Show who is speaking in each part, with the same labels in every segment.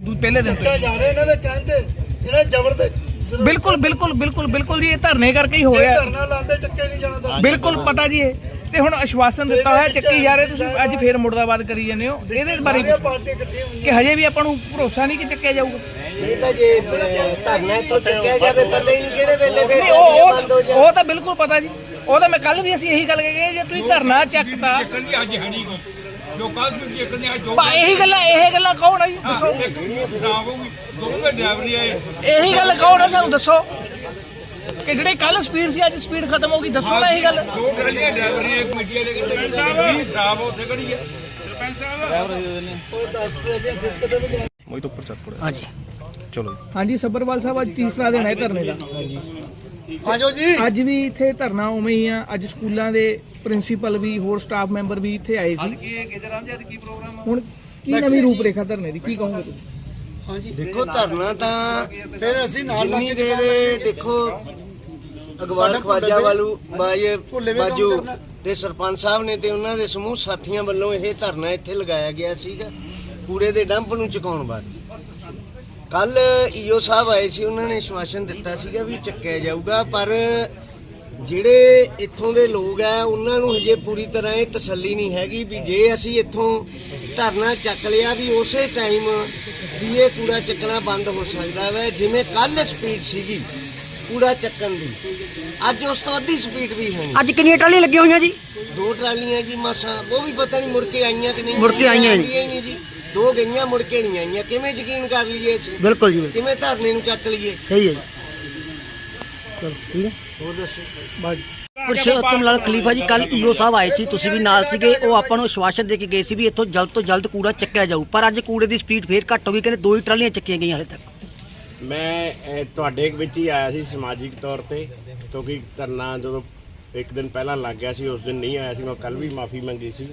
Speaker 1: ਦੂ ਪਹਿਲੇ ਦਿਨ ਤੋਂ
Speaker 2: ਜਾ ਰਹੇ ਇਹਨਾਂ ਦੇ ਕਹਿਣ ਤੇ ਇਹਨਾਂ ਜ਼ਬਰ ਦੇ।
Speaker 1: ਬਿਲਕੁਲ ਬਿਲਕੁਲ ਬਿਲਕੁਲ ਬਿਲਕੁਲ ਜੀ ਇਹ ਧਰਨੇ ਕਰਕੇ ਹੀ ਹੋ
Speaker 2: ਜੇ
Speaker 1: ਰਿਹਾ
Speaker 2: ਧਰਨਾ ਲਾਉਂਦੇ ਚੱਕੇ ਨਹੀਂ ਜਾਣਾ ਦਾ
Speaker 1: ਬਿਲਕੁਲ ਪਤਾ ਜੀ ਇਹ। ਤੇ ਹੁਣ ਆਸ਼ਵਾਸਨ ਦਿੱਤਾ ਹੋਇਆ ਚੱਕੀ ਜਾ ਰਹੇ ਤੁਸੀਂ ਅੱਜ ਫੇਰ ਮੁਰਦਾਬਾਦ ਕਰੀ ਜਾਂਦੇ ਹੋ। ਇਹਦੇ ਬਾਰੇ
Speaker 2: ਸਾਰੀਆਂ ਪਾਰਟੀਆਂ ਇਕੱਠੀਆਂ ਹੋਈਆਂ।
Speaker 1: ਕਿ ਹਜੇ ਵੀ ਆਪਾਂ ਨੂੰ ਭਰੋਸਾ ਨਹੀਂ ਕਿ ਚੱਕਿਆ ਜਾਊਗਾ।
Speaker 3: ਇਹ ਤਾਂ ਜੇ ਅਹ, ਧਰਨਾ ਇੱਥੋਂ ਚੁੱਕਿਆ ਜਾਵੇ ਪਤਾ ਹੀ ਨਹੀਂ ਕਿਹੜੇ ਵੇਲੇ ਫੇਰ
Speaker 1: ਨਹੀਂ, ਉਹ
Speaker 3: ਬੰਦ ਹੋ
Speaker 1: ਉਹ- ਉਹ ਤਾਂ ਬਿਲਕੁਲ ਪਤਾ ਜੀ। ਉਹ ਤਾਂ ਮੈਂ ਕੱਲ ਵੀ ਅਸੀਂ ਇਹੀ ਗੱਲ ਕਹੀ ਜੇ ਤੁਸੀਂ ਧਰਨਾ ਚੱਕਤਾ
Speaker 4: ਕਹਿੰਦੀ ਅੱਜ ਹੈ ਨਹੀਂ ਕੋਈ ਲੋਕਾਂ ਨੂੰ ਜੇ ਕਹਿੰਦੇ ਅੱਜ
Speaker 1: ਬਾ ਇਹੀ ਗੱਲਾਂ ਇਹ ਗੱਲਾਂ ਕੌਣ ਆ ਜੀ? ਦੱਸੋ।
Speaker 4: ਖਰਾਬ ਹੋ ਗਈ ਦੋਵੇਂ ਡਰਾਈਵਰ ਹੀ ਆਏ
Speaker 1: ਇਹੀ। ਗੱਲ ਕੌਣ ਆ ਸਾਨੂੰ ਦੱਸੋ। ਕਿ ਜਿਹੜੇ ਕੱਲ ਸਪੀਡ ਸੀ ਅੱਜ ਸਪੀਡ ਖਤਮ ਹੋ ਗਈ ਦੱਸੋ ਨਾ ਇਹੀ ਗੱਲ।
Speaker 4: ਦੋ ਟਰਾਲੀਆਂ ਡਰਾਈਵਰ ਨੇ ਇੱਕ ਮੀਡੀਆ ਦੇ ਕਹਿੰਦੇ ਵੀ ਖਰਾਬ ਹੋ ਉੱਥੇ ਖੜੀ ਹੈ ਸਰਪੰਚ ਸਾਹਿਬ।
Speaker 1: ਹਾਂਜੀ। ਸੱਬਰਵਾਲ ਸਾਹਿਬ ਅੱਜ ਤੀਸਰਾ ਦਿਨ ਹੈ ਧਰਨੇ ਦਾ।
Speaker 2: ਆਜੋ ਜੀ।
Speaker 1: ਅੱਜ ਵੀ ਇੱਥੇ ਧਰਨਾ ਉਵੇਂ ਹੀ ਆ। ਅੱਜ ਸਕੂਲਾਂ ਦੇ ਪ੍ਰਿੰਸੀਪਲ ਵੀ ਹੋਰ ਸਟਾਫ ਮੈਂਬਰ ਵੀ ਇੱਥੇ ਆਏ ਸੀ। ਹੁਣ ਕੀ ਨਵੀਂ ਰੂਪਰੇਖਾ ਧਰਨੇ ਦੀ ਕੀ ਕਹੋਗੇ ਤੁਸੀਂ?
Speaker 2: ਹਾਂਜੀ
Speaker 3: ਦੇਖੋ ਧਰਨਾ ਤਾਂ
Speaker 2: ਫਿਰ ਅਸੀਂ ਨਾਲ ਲੱਗ ਕੇ
Speaker 3: ਦੇਰ ਦੇਖੋ ਅਗਵਾਲ
Speaker 2: ਸਾਡੇ
Speaker 3: ਖਵਾਜਾ ਵਾਲੂ ਬਾਏ ਬਾਜੂ। ਤੇ ਸਰਪੰਚ ਸਾਹਿਬ ਨੇ ਤੇ ਉਹਨਾਂ ਦੇ ਸਮੂਹ ਸਾਥੀਆਂ ਵੱਲੋਂ ਇਹ ਧਰਨਾ ਇੱਥੇ ਲਗਾਇਆ ਗਿਆ ਸੀਗਾ। ਕੂੜੇ ਦੇ ਡੰਪ ਨੂੰ ਚੁਕਾਉਣ ਬਾਰੇ। ਕੱਲ ਈਓ ਸਾਹਿਬ ਆਏ ਸੀ ਉਹਨਾਂ ਨੇ ਸ਼ਵਾਸਨ ਦਿੱਤਾ ਸੀਗਾ ਵੀ ਚੱਕਿਆ ਜਾਊਗਾ ਪਰ ਜਿਹੜੇ ਇੱਥੋਂ ਦੇ ਲੋਕ ਆ ਉਹਨਾਂ ਨੂੰ ਹਜੇ ਪੂਰੀ ਤਰ੍ਹਾਂ ਇਹ ਤਸੱਲੀ ਨਹੀਂ ਹੈਗੀ ਵੀ ਜੇ ਅਸੀਂ ਇੱਥੋਂ ਧਰਨਾ ਚੱਕ ਲਿਆ ਵੀ ਉਸੇ ਟਾਈਮ ਵੀ ਇਹ ਕੂੜਾ ਚੱਕਣਾ ਬੰਦ ਹੋ ਸਕਦਾ ਹੈ ਜਿਵੇਂ ਕੱਲ ਸਪੀਡ ਸੀਗੀ ਕੂੜਾ ਚੱਕਣ ਦੀ। ਅੱਜ ਉਸ ਤੋਂ ਅੱਧੀ ਸਪੀਡ ਵੀ ਹੈ
Speaker 5: ਅੱਜ ਕਿੰਨੀਆਂ ਟਰਾਲੀਆਂ ਲੱਗੀਆਂ ਹੋਈਆਂ ਜੀ?
Speaker 3: ਦੋ ਟਰਾਲੀਆਂ ਜੀ ਮਾਸਾ ਉਹ ਵੀ ਪਤਾ ਨਹੀਂ ਮੁੜ ਕੇ ਆਈਆਂ ਕਿ ਨਹੀਂ
Speaker 5: ਮੁੜ ਕੇ ਆਈਆਂ
Speaker 3: ਜੀ। ਦੋ ਗਈਆਂ ਮੁੜ ਕੇ ਨਹੀਂ ਆਈਆਂ। ਕਿਵੇਂ ਯਕੀਨ ਕਰ ਲਈਏ ਅਸੀਂ?
Speaker 5: ਬਿਲਕੁਲ ਜੀ
Speaker 3: ਕਿਵੇਂ ਧਰਨੇ ਨੂੰ ਚੱਕ ਲਈਏ?
Speaker 5: ਸਹੀ ਹੈ ਜੀ। ਚਲੋ ਠੀਕ ਹੈ।
Speaker 3: ਹੋਰ ਦੱਸੋ।
Speaker 5: ਪੁਰਸ਼ੋਤਮ ਲਾਲ ਖਲੀਫਾ ਜੀ ਕੱਲ ਈਓ ਸਾਹਿਬ ਆਏ ਸੀ ਤੁਸੀਂ ਵੀ ਨਾਲ ਸੀਗੇ। ਉਹ ਆਪਾਂ ਨੂੰ ਆਸ਼ਵਾਸਨ ਦੇ ਕੇ ਗਏ ਸੀ ਵੀ ਇੱਥੋਂ ਜਲਦ ਤੋਂ ਜਲਦ ਕੂੜਾ ਚੱਕਿਆ ਜਾਊ। ਪਰ ਅੱਜ ਕੂੜੇ ਦੀ ਸਪੀਡ ਫੇਰ ਘੱਟ ਹੋ ਗਈ ਕਹਿੰਦੇ ਦੋ ਹੀ ਟਰਾਲੀਆਂ ਚੱਕੀਆਂ ਗਈਆਂ ਹਲੇ ਤੱਕ।
Speaker 6: ਮੈਂ ਅਹ, ਤੁਹਾਡੇ ਵਿੱਚ ਹੀ ਆਇਆ ਸੀ ਸਮਾਜਿਕ ਤੌਰ ਤੇ ਕਿਉਂਕਿ ਧਰਨਾ ਜਦੋਂ ਇੱਕ ਦਿਨ ਪਹਿਲਾਂ ਲੱਗ ਗਿਆ ਸੀ ਉਸ ਦਿਨ ਨਹੀਂ ਆਇਆ ਸੀ ਮੈਂ ਕੱਲ ਵੀ ਮਾਫੀ ਮੰਗੀ ਸੀ।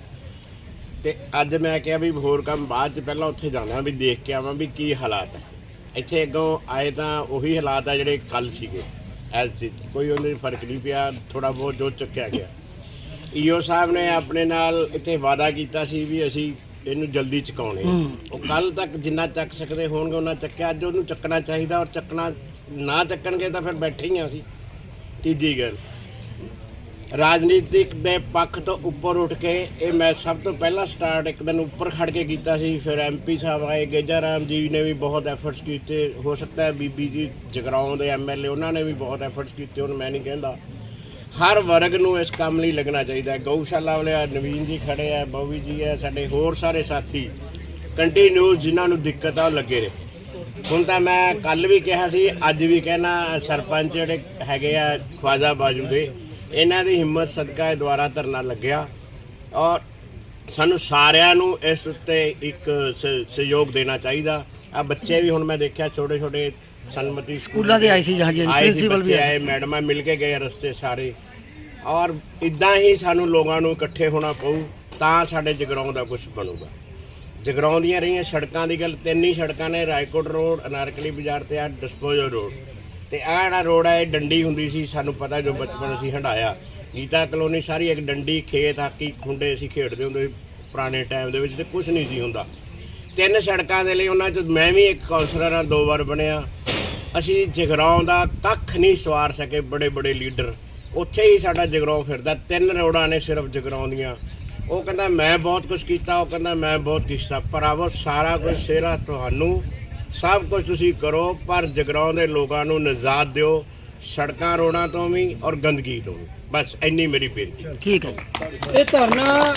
Speaker 6: ਤੇ ਅੱਜ ਮੈਂ ਕਿਹਾ ਵੀ ਹੋਰ ਕੰਮ ਬਾਅਦ ਚ ਪਹਿਲਾਂ ਉੱਥੇ ਜਾਣਾ ਵੀ ਦੇਖ ਕੇ ਆਵਾਂ ਵੀ ਕੀ ਹਾਲਾਤ ਹੈ ਇੱਥੇ ਅੱਗੋਂ ਆਏ ਤਾਂ ਉਹੀ ਹਾਲਾਤ ਆ ਜਿਹੜੇ ਕੱਲ ਸੀਗੇ ਚ। ਕੋਈ ਉਹਦੇ ਫ਼ਰਕ ਨਹੀਂ ਪਿਆ ਥੋੜਾ ਬਹੁਤ ਜੋ ਚੱਕਿਆ ਗਿਆ। ਈਓ ਸਾਹਿਬ ਨੇ ਆਪਣੇ ਨਾਲ ਇੱਥੇ ਵਾਅਦਾ ਕੀਤਾ ਸੀ ਵੀ ਅਸੀਂ ਇਹਨੂੰ ਜਲਦੀ ਚੁਕਾਉਣੇ। ਉਹ ਕੱਲ ਤੱਕ ਜਿੰਨਾ ਚੱਕ ਸਕਦੇ ਹੋਣਗੇ ਉਹਨਾਂ ਚੱਕਿਆ। ਅੱਜ ਉਹਨੂੰ ਚੱਕਣਾ ਚਾਹੀਦਾ ਔਰ ਚੱਕਣਾ ਨਾ ਚੱਕਣਗੇ ਤਾਂ ਫਿਰ ਬੈਠੇ ਹੀ ਆ ਅਸੀਂ। ਤੀਜੀ ਗੱਲ ਰਾਜਨੀਤਿਕ ਦੇ ਪੱਖ ਤੋਂ ਉੱਪਰ ਉੱਠ ਕੇ ਇਹ ਮੈਂ ਸਭ ਤੋਂ ਪਹਿਲਾਂ ਸਟਾਰਟ ਇੱਕ ਦਿਨ ਉੱਪਰ ਖੜ ਕੇ ਕੀਤਾ ਸੀ, ਫਿਰ ਐਮਪੀ ਸਾਹਿਬ ਆਏ, ਗੇਜਾ ਰਾਮ ਜੀ ਨੇ ਵੀ ਬਹੁਤ ਐਫਰਟਸ ਕੀਤੇ, ਹੋ ਸਕਦਾ ਹੈ ਬੀਬੀ ਜੀ ਜਗਰਾਉਂ ਦੇ ਐਮਐਲਏ ਉਹਨਾਂ ਨੇ ਵੀ ਬਹੁਤ ਐਫਰਟਸ ਕੀਤੇ, ਹੁਣ ਮੈਂ ਨਹੀਂ ਕਹਿੰਦਾ। ਹਰ ਵਰਗ ਨੂੰ ਇਸ ਕੰਮ ਲਈ ਲੱਗਣਾ ਚਾਹੀਦਾ ਹੈ। ਗਊਸ਼ਾਲਾ ਵਾਲੇ ਨਵੀਨ ਜੀ ਖੜੇ ਆ, ਬੋਵੀ ਜੀ ਹੈ ਸਾਡੇ ਹੋਰ ਸਾਰੇ ਸਾਥੀ। ਕੰਟੀਨਿਊ ਜਿਨ੍ਹਾਂ ਨੂੰ ਦਿੱਕਤ ਆ ਉਹ ਲੱਗੇ ਰਹੇ ਹੁਣ ਤਾਂ ਮੈਂ ਕੱਲ ਵੀ ਕਿਹਾ ਸੀ, ਅੱਜ ਵੀ ਕਹਿਣਾ, ਸਰਪੰਚ ਜਿਹੜੇ ਹੈਗੇ ਆ ਖਵਾਜਾ ਬਾਜੂ ਦੇ ਇਹਨਾਂ ਦੀ ਹਿੰਮਤ ਸਦਕਾ ਇਹ ਦੁਆਰਾ ਧਰਨਾ ਲੱਗਿਆ ਔਰ ਸਾਨੂੰ ਸਾਰਿਆਂ ਨੂੰ ਇਸ ਉੱਤੇ ਇੱਕ ਸਹਿਯੋਗ ਦੇਣਾ ਚਾਹੀਦਾ। ਆ ਬੱਚੇ ਵੀ ਹੁਣ ਮੈਂ ਦੇਖਿਆ ਛੋਟੇ ਛੋਟੇ ਸਨਮਤੀ
Speaker 5: ਸਕੂਲਾਂ ਦੇ ਆਏ ਸੀ ਹਾਂਜੀ ਪ੍ਰਿੰਸੀਪਲ ਵੀ ਆਏ।
Speaker 6: ਮੈਡਮਾਂ ਮਿਲ ਕੇ ਗਏ ਰਸਤੇ ਸਾਰੇ। ਔਰ ਇਦਾਂ ਹੀ ਸਾਨੂੰ ਲੋਕਾਂ ਨੂੰ ਇਕੱਠੇ ਹੋਣਾ ਪਊ ਤਾਂ ਸਾਡੇ ਜਗਰਾਉਂ ਦਾ ਕੁਝ ਬਣੂਗਾ। ਜਗਰਾਉਂ ਦੀਆਂ ਰਹੀਆਂ ਸੜਕਾਂ ਦੀ ਗੱਲ ਤਿੰਨ ਹੀ ਸੜਕਾਂ ਨੇ ਰਾਏਕੋਟ ਰੋਡ ਅਨਾਰਕਲੀ ਬਾਜ਼ਾਰ ਤੇ ਆ ਡਿਸਪੋਜ਼ਲ ਰੋਡ। ਤੇ ਆਹ ਜਿਹੜਾ ਰੋਡ ਹੈ ਇਹ ਡੰਡੀ ਹੁੰਦੀ ਸੀ, ਸਾਨੂੰ ਪਤਾ ਜੋ ਬਚਪਨ ਅਸੀਂ ਹੰਡਾਇਆ ਗੀਤਾ ਕਲੋਨੀ ਸਾਰੀ ਇੱਕ ਡੰਡੀ, ਖੇਤ, ਹਾਕੀ, ਖੁੰਡੇ ਅਸੀਂ ਖੇਡਦੇ ਹੁੰਦੇ ਸੀ ਪੁਰਾਣੇ ਟਾਈਮ ਦੇ ਵਿੱਚ ਤੇ ਕੁਝ ਨਹੀਂ ਸੀ ਹੁੰਦਾ। ਤਿੰਨ ਸੜਕਾਂ ਦੇ ਲਈ ਉਹਨਾਂ ਚ ਮੈਂ ਵੀ ਇੱਕ ਕਾਉਂਸਲਰ ਆ, ਦੋ ਵਾਰ ਬਣਿਆ। ਅਸੀਂ ਜਗਰਾਉਂ ਦਾ ਕੱਖ ਨਹੀਂ ਸਵਾਰ ਸਕੇ ਬੜੇ ਬੜੇ ਲੀਡਰ। ਉੱਥੇ ਹੀ ਸਾਡਾ ਜਗਰਾਉਂ ਫਿਰਦਾ, ਤਿੰਨ ਰੋੜਾਂ ਨੇ ਸਿਰਫ ਜਗਰਾਉਂ ਦੀਆਂ। ਉਹ ਕਹਿੰਦਾ, ਮੈਂ ਬਹੁਤ ਕੁਝ ਕੀਤਾ। ਉਹ ਕਹਿੰਦਾ, ਮੈਂ ਬਹੁਤ ਕੀਤਾ। ਭਰਾਵੋ ਸਾਰਾ ਕੁਝ ਸੇਰਾ ਤੁਹਾਨੂੰ ਸਭ ਕੁਝ ਤੁਸੀਂ ਕਰੋ ਪਰ ਜਗਰਾਉਂ ਦੇ ਲੋਕਾਂ ਨੂੰ ਨਜ਼ਾਤ ਦਿਓ ਸੜਕਾਂ ਰੋੜਾਂ ਤੋਂ ਵੀ ਔਰ ਗੰਦਗੀ ਤੋਂ ਵੀ। ਬਸ ਇੰਨੀ ਮੇਰੀ ਬੇਨਤੀ।
Speaker 5: ਠੀਕ ਹੈ ਜੀ।
Speaker 2: ਇਹ ਧਰਨਾ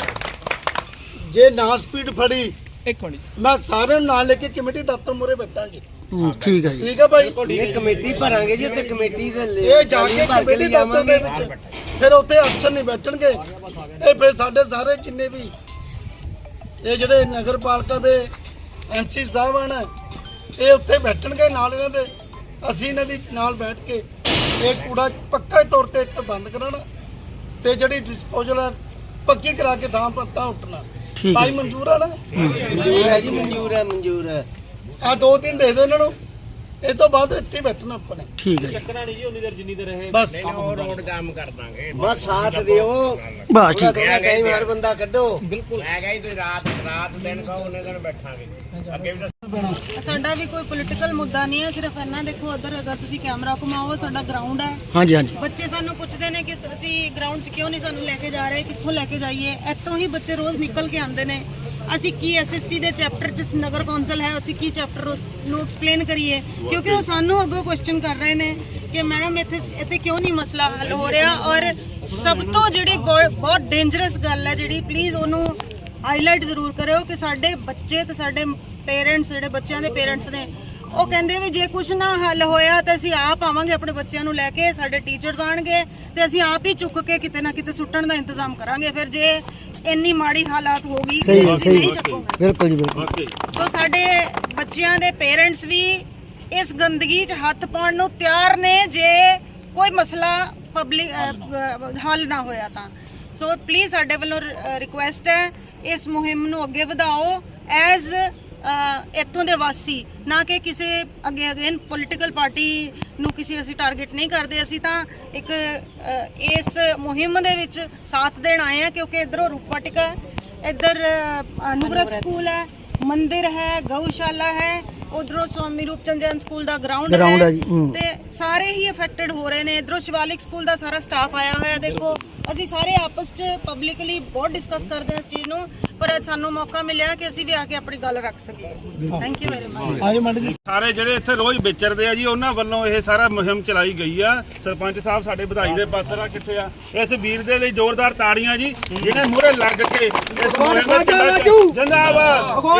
Speaker 2: ਜੇ ਨਾ ਸਪੀਡ ਫੜੀ
Speaker 1: ਇੱਕ ਮਿੰਟ।
Speaker 2: ਮੈਂ ਸਾਰਿਆਂ ਨੂੰ ਨਾਲ ਲੈ ਕੇ ਕਮੇਟੀ ਦਫ਼ਤਰ ਮੂਹਰੇ ਬੈਠਾਂਗੇ।
Speaker 5: ਹੂੰ, ਠੀਕ ਹੈ ਜੀ।
Speaker 2: ਠੀਕ ਹੈ ਭਾਈ?
Speaker 3: ਇਹ ਕਮੇਟੀ ਭਰਾਂਗੇ ਜੀ ਤੇ ਕਮੇਟੀ ਦੇ ਲੈ-
Speaker 2: ਇਹ ਜਾ ਕੇ
Speaker 3: ਭਰ
Speaker 2: ਕਮੇਟੀ। ਦਫ਼ਤਰ ਦੇ ਵਿੱਚ। ਫਿਰ ਉੱਥੇ ਅਫਸਰ ਨਹੀਂ ਬੈਠਣਗੇ। ਇਹ ਫਿਰ ਸਾਡੇ ਸਾਰੇ ਜਿੰਨੇ ਵੀ ਇਹ ਜਿਹੜੇ ਨਗਰ ਪਾਲਿਕਾ ਦੇ ਐਮਸੀ ਸਾਹਿਬ ਹਨ ਇਹ ਉੱਥੇ ਬੈਠਣਗੇ ਨਾਲ ਇਹਨਾਂ ਦੇ। ਅਸੀਂ ਇਹਨਾਂ ਦੀ ਨਾਲ ਬੈਠ ਕੇ ਇਹ ਕੂੜਾ ਪੱਕਾ ਤੌਰ ਤੇ ਇੱਥੇ ਬੰਦ ਕਰਾਉਣਾ ਤੇ ਜਿਹੜੀ ਡਿਸਪੋਜ਼ਲ ਹੈ ਪੱਕੀ ਕਰਾ ਕੇ ਥਾਂ ਪਰ ਤਾਂ ਉੱਠਣਾ।
Speaker 5: ਠੀਕ ਹੈ।
Speaker 2: ਭਾਈ ਮਨਜ਼ੂਰ ਆ ਨਾ?
Speaker 3: ਮਨਜ਼ੂਰ ਹੈ ਜੀ ਮਨਜ਼ੂਰ ਹੈ ਮਨਜ਼ੂਰ ਹੈ।
Speaker 2: ਆ ਦੋ ਦਿਨ ਦੇ ਦਿਓ ਇਹਨਾਂ ਨੂੰ। ਇਹ ਤੋਂ ਬਾਅਦ ਇੱਥੇ ਬੈਠਣਾ ਆਪਾਂ ਨੇ।
Speaker 5: ਠੀਕ ਹੈ ਜੀ।
Speaker 2: ਬਸ।
Speaker 6: ਉਹ ਰੋਡ ਜਾਮ ਕਰ ਦਾਂਗੇ।
Speaker 3: ਬਸ ਸਾਥ ਦਿਓ।
Speaker 5: ਬਸ ਠੀਕ। ਹੈ
Speaker 3: ਟਾਈਮ ਹਰ ਬੰਦਾ ਕੱਢੋ।
Speaker 6: ਮੈਂ ਕਹਾਂ ਤੁਸੀਂ ਰਾਤ ਰਾਤ ਦਿਨ ਕਹੋ ਉਹਨੇ ਦਿਨ ਬੈਠਾਂਗੇ। ਅੱਗੇ ਵੀ
Speaker 7: ਸਾਡਾ ਵੀ ਕੋਈ ਪੋਲੀਟੀਕਲ ਮੁੱਦਾ ਨਹੀਂ ਹੈ ਸਿਰਫ ਇਹਨਾਂ ਦੇਖੋ ਉਧਰ ਅਗਰ ਤੁਸੀਂ ਕੈਮਰਾ ਘੁਮਾਓ ਸਾਡਾ ਗਰਾਊਂਡ ਹੈ।
Speaker 5: ਹਾਂਜੀ ਹਾਂਜੀ।
Speaker 7: ਬੱਚੇ ਸਾਨੂੰ ਪੁੱਛਦੇ ਨੇ ਕਿ ਅਸੀਂ ਗਰਾਊਂਡ 'ਚ ਕਿਉਂ ਨਹੀਂ ਸਾਨੂੰ ਲੈ ਕੇ ਜਾ ਰਹੇ ਕਿੱਥੋਂ ਲੈ ਕੇ ਜਾਈਏ? ਇੱਥੋਂ ਹੀ ਬੱਚੇ ਰੋਜ਼ ਨਿਕਲ ਕੇ ਆਉਂਦੇ ਨੇ। ਅਸੀਂ ਕੀ ਐਸਐਸਟੀ ਦੇ ਚੈਪਟਰ ਜਿਸ ਨਗਰ ਕੌਂਸਲ ਹੈ, ਅਸੀਂ ਕੀ ਚੈਪਟਰ ਨੂੰ ਐਕਸਪਲੇਨ ਕਰੀਏ? ਕਿਉਂਕਿ ਉਹ ਸਾਨੂੰ ਅੱਗੋਂ ਕੁਐਸਚਨ ਕਰ ਰਹੇ ਨੇ ਕਿ ਮੈਡਮ ਇੱਥੇ ਇੱਥੇ ਕਿਉਂ ਨਹੀਂ ਮਸਲਾ ਹੱਲ ਹੋ ਰਿਹਾ? ਔਰ ਸਭ ਤੋਂ ਜਿਹੜੀ ਬਹੁਤ ਡੇਂਜਰਸ ਗੱਲ ਹੈ ਜਿਹੜੀ ਪਲੀਜ਼ ਉਹਨੂੰ ਹਾਈਲਾਈਟ ਜ਼ਰੂਰ ਕਰਿਓ ਕਿ ਸਾਡੇ ਬੱਚੇ ਤੇ ਸਾਡੇ ਪੇਰੈਂਟਸ ਜਿਹੜੇ ਬੱਚਿਆਂ ਦੇ ਪੇਰੈਂਟਸ ਨੇ, ਉਹ ਕਹਿੰਦੇ ਵੀ ਜੇ ਕੁਝ ਨਾ ਹੱਲ ਹੋਇਆ ਤਾਂ ਅਸੀਂ ਆਪ ਆਵਾਂਗੇ ਆਪਣੇ ਬੱਚਿਆਂ ਨੂੰ ਲੈ ਕੇ, ਸਾਡੇ ਟੀਚਰਸ ਆਣਗੇ ਤੇ ਅਸੀਂ ਆਪ ਹੀ ਚੁੱਕ ਕੇ ਕਿਤੇ ਨਾ ਕਿਤੇ ਸੁੱਟਣ ਦਾ ਇੰਤਜ਼ਾਮ ਕਰਾਂਗੇ। ਫਿਰ ਜੇ ਇੰਨੀ ਮਾੜੀ ਹਾਲਾਤ ਹੋ ਗਈ
Speaker 5: ਸਹੀ ਹੈ, ਸਹੀ ਹੈ। ਬਿਲਕੁਲ ਜੀ ਬਿਲਕੁਲ।
Speaker 7: ਸੋ ਸਾਡੇ ਬੱਚਿਆਂ ਦੇ ਪੇਰੈਂਟਸ ਵੀ ਇਸ ਗੰਦਗੀ 'ਚ ਹੱਥ ਪਾਉਣ ਨੂੰ ਤਿਆਰ ਨੇ ਜੇ ਕੋਈ ਮਸਲਾ ਪਬਲਿਕ ਹੱਲ ਨਾ ਹੋਇਆ ਤਾਂ। ਸੋ ਪਲੀਜ਼ ਸਾਡੇ ਵੱਲੋਂ ਰਿਕੁਐਸਟ ਹੈ ਇਸ ਮੁਹਿੰਮ ਨੂੰ ਅੱਗੇ ਵਧਾਓ ਐਜ਼ ਇੱਥੋਂ ਦੇ ਵਾਸੀ ਨਾ ਕਿ ਕਿਸੇ ਅੱਗੇ ਅਗੇਨ ਪੋਲੀਟੀਕਲ ਪਾਰਟੀ ਨੂੰ ਕਿਸੇ ਅਸੀਂ ਟਾਰਗੇਟ ਨਹੀਂ ਕਰਦੇ ਅਸੀਂ ਤਾਂ ਇੱਕ ਇਸ ਮੁਹਿੰਮ ਦੇ ਵਿੱਚ ਸਾਥ ਦੇਣ ਆਏ ਆ ਕਿਉਂਕਿ ਇਧਰੋਂ ਰੂਪਵਾਟਿਕਾ ਇੱਧਰ ਅ, ਅਨੁਵਰਤ। ਸਕੂਲ ਹੈ ਮੰਦਿਰ ਹੈ ਗਊਸ਼ਾਲਾ ਹੈ ਉਧਰੋਂ ਸਵਾਮੀ ਰੂਪਚੰਦ ਜੈਨ ਸਕੂਲ ਦਾ ਗਰਾਊਂਡ
Speaker 5: Ground ਹੈ ਜੀ, ਹੂੰ।
Speaker 7: ਤੇ ਸਾਰੇ ਹੀ ਅਫੈਕਟਡ ਹੋ ਰਹੇ ਨੇ। ਇਧਰੋਂ ਸ਼ਿਵਾਲਿਕ ਸਕੂਲ ਦਾ ਸਾਰਾ ਸਟਾਫ ਆਇਆ ਹੋਇਆ ਦੇਖੋ ਅਸੀਂ ਸਾਰੇ ਆਪਸ 'ਚ ਪਬਲਿਕਲੀ ਬਹੁਤ ਡਿਸਕਸ ਕਰਦੇ ਹਾਂ ਇਸ ਚੀਜ਼ ਨੂੰ ਪਰ ਅੱਜ ਸਾਨੂੰ ਮੌਕਾ ਮਿਲਿਆ ਕਿ ਅਸੀਂ ਵੀ ਆ ਕੇ ਆਪਣੀ ਗੱਲ ਰੱਖ ਸਕੀਏ। ਥੈਂਕ ਯੂ ਵੈਰੀ ਮਚ
Speaker 2: ਆਜੋ ਮੈਡਮ ਜੀ।
Speaker 4: ਸਾਰੇ ਜਿਹੜੇ ਇੱਥੇ ਰੋਜ਼ ਵਿਚਰਦੇ ਆ ਜੀ ਉਹਨਾਂ ਵੱਲੋਂ ਇਹ ਸਾਰਾ ਮੁਹਿੰਮ ਚਲਾਈ ਗਈ ਆ। ਸਰਪੰਚ ਸਾਹਿਬ ਸਾਡੇ ਵਧਾਈ ਦੇ ਪਾਤਰ ਆ ਕਿੱਥੇ ਆ? ਇਸ ਵੀਰ ਦੇ ਲਈ ਜ਼ੋਰਦਾਰ ਤਾੜੀਆਂ ਜੀ ਜਿਹਨੇ ਮੂਹਰੇ ਲੱਗ ਕੇ ਇਸ ਮੁਹਿੰਮ ਵਿੱਚ ਜਿੰਦਾਬਾਦ।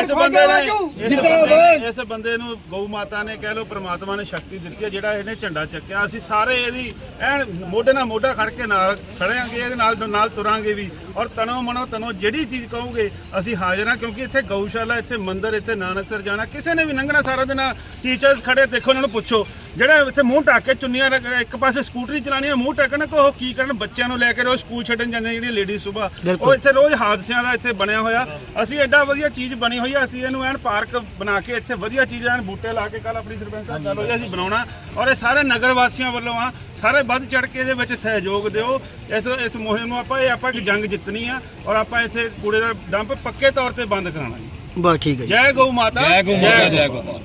Speaker 4: ਇਸ ਬੰਦੇ ਨੇ ਇਸ ਬੰਦੇ- ਇਸ ਬੰਦੇ ਨੂੰ ਗਊ ਮਾਤਾ ਨੇ ਕਹਿ ਲੋ ਪ੍ਰਮਾਤਮਾ ਨੇ ਸ਼ਕਤੀ ਦਿੱਤੀ ਹੈ ਜਿਹੜਾ ਇਹਨੇ ਝੰਡਾ ਚੱਕਿਆ। ਅਸੀਂ ਸਾਰੇ ਇਹਦੀ ਐਨ ਮੋਢੇ ਨਾਲ ਮੋਢਾ ਖੜ ਕੇ ਨਾਲ ਖੜਿਆਂਗੇ ਇਹਦੇ ਨਾਲ ਨਾਲ ਤੁਰਾਂਗੇ ਵੀ। ਔਰ ਤਨੋ ਮਨੋ ਤਨੋ ਜਿਹੜੀ ਚੀਜ਼ ਕਹੋਗੇ ਅਸੀਂ ਹਾਜ਼ਰ ਹਾਂ ਕਿਉਂਕਿ ਇੱਥੇ ਗਊਸ਼ਾਲਾ ਇੱਥੇ ਮੰਦਿਰ ਇੱਥੇ ਨਾਨਕਸਰ ਜਾਣਾ ਕਿਸੇ ਨੇ ਵੀ ਲੰਘਣਾ ਸਾਰਾ ਦਿਨ ਟੀਚਰਸ ਖੜੇ ਦੇਖੋ ਉਹਨਾਂ ਨੂੰ ਪੁੱਛੋ। ਜਿਹੜਾ ਇੱਥੇ ਮੂੰਹ ਢੱਕ ਕੇ ਚੁੰਨੀਆਂ ਰੱਖ- ਇੱਕ ਪਾਸੇ ਸਕੂਟਰੀ ਚਲਾਣੀ ਹੈ ਮੂੰਹ ਢੱਕਣ ਕੋ ਉਹ ਕੀ ਕਰਨ? ਬੱਚਿਆਂ ਨੂੰ ਲੈ ਕੇ ਰੋਜ਼ ਸਕੂਲ ਛੱਡਣ ਜਾਂਦੇ ਜਿਹੜੀਆਂ ਲੇਡੀ ਸਵੇਰ ਉਹ ਇੱਥੇ ਰੋਜ਼ ਹਾਦਸਿਆਂ ਦਾ ਇੱਥੇ ਬਣਿਆ ਹੋਇਆ। ਅਸੀਂ ਐਡਾ ਵਧੀਆ ਚੀਜ਼ ਬਣੀ ਹੋਈ ਆ ਅਸੀਂ ਇਹਨੂੰ ਐਨ ਪਾਰਕ ਬਣਾ ਕੇ ਇੱਥੇ ਵਧੀਆ ਚੀਜ਼ ਐਨ ਬੂਟੇ ਲਾ ਕੇ ਕੱਲ ਆਪਣੀ ਸਰਪੰਚ ਸਾਹਿਬ ਗੱਲ ਹੋਈ ਆ, ਅਸੀਂ ਬਣਾਉਣਾ। ਔਰ ਇਹ ਸਾਰੇ ਨਗਰ ਵਾਸੀਆਂ ਵੱਲੋਂ ਆ ਸਾਰੇ ਵੱਧ ਚੜ ਕੇ ਇਹਦੇ ਵਿੱਚ ਸਹਿਯੋਗ ਦਿਓ। ਇਸ ਇਸ ਮੁਹਿੰਮ ਨੂੰ ਆਪਾਂ ਇਹ ਆਪਾਂ ਇੱਕ ਜੰਗ ਜਿੱਤਣੀ ਆ ਔਰ ਆਪਾਂ ਇੱਥੇ ਕੂੜੇ ਦਾ ਡੰਪ ਪੱਕੇ ਤੌਰ ਤੇ ਬੰਦ ਕਰਾਉਣਾ ਜੀ।
Speaker 5: ਬਸ ਠੀਕ ਹੈ ਜੀ।
Speaker 4: ਜੈ ਗਊ ਮਾਤਾ ਜੈ ਗਊ ਮਾਤਾ।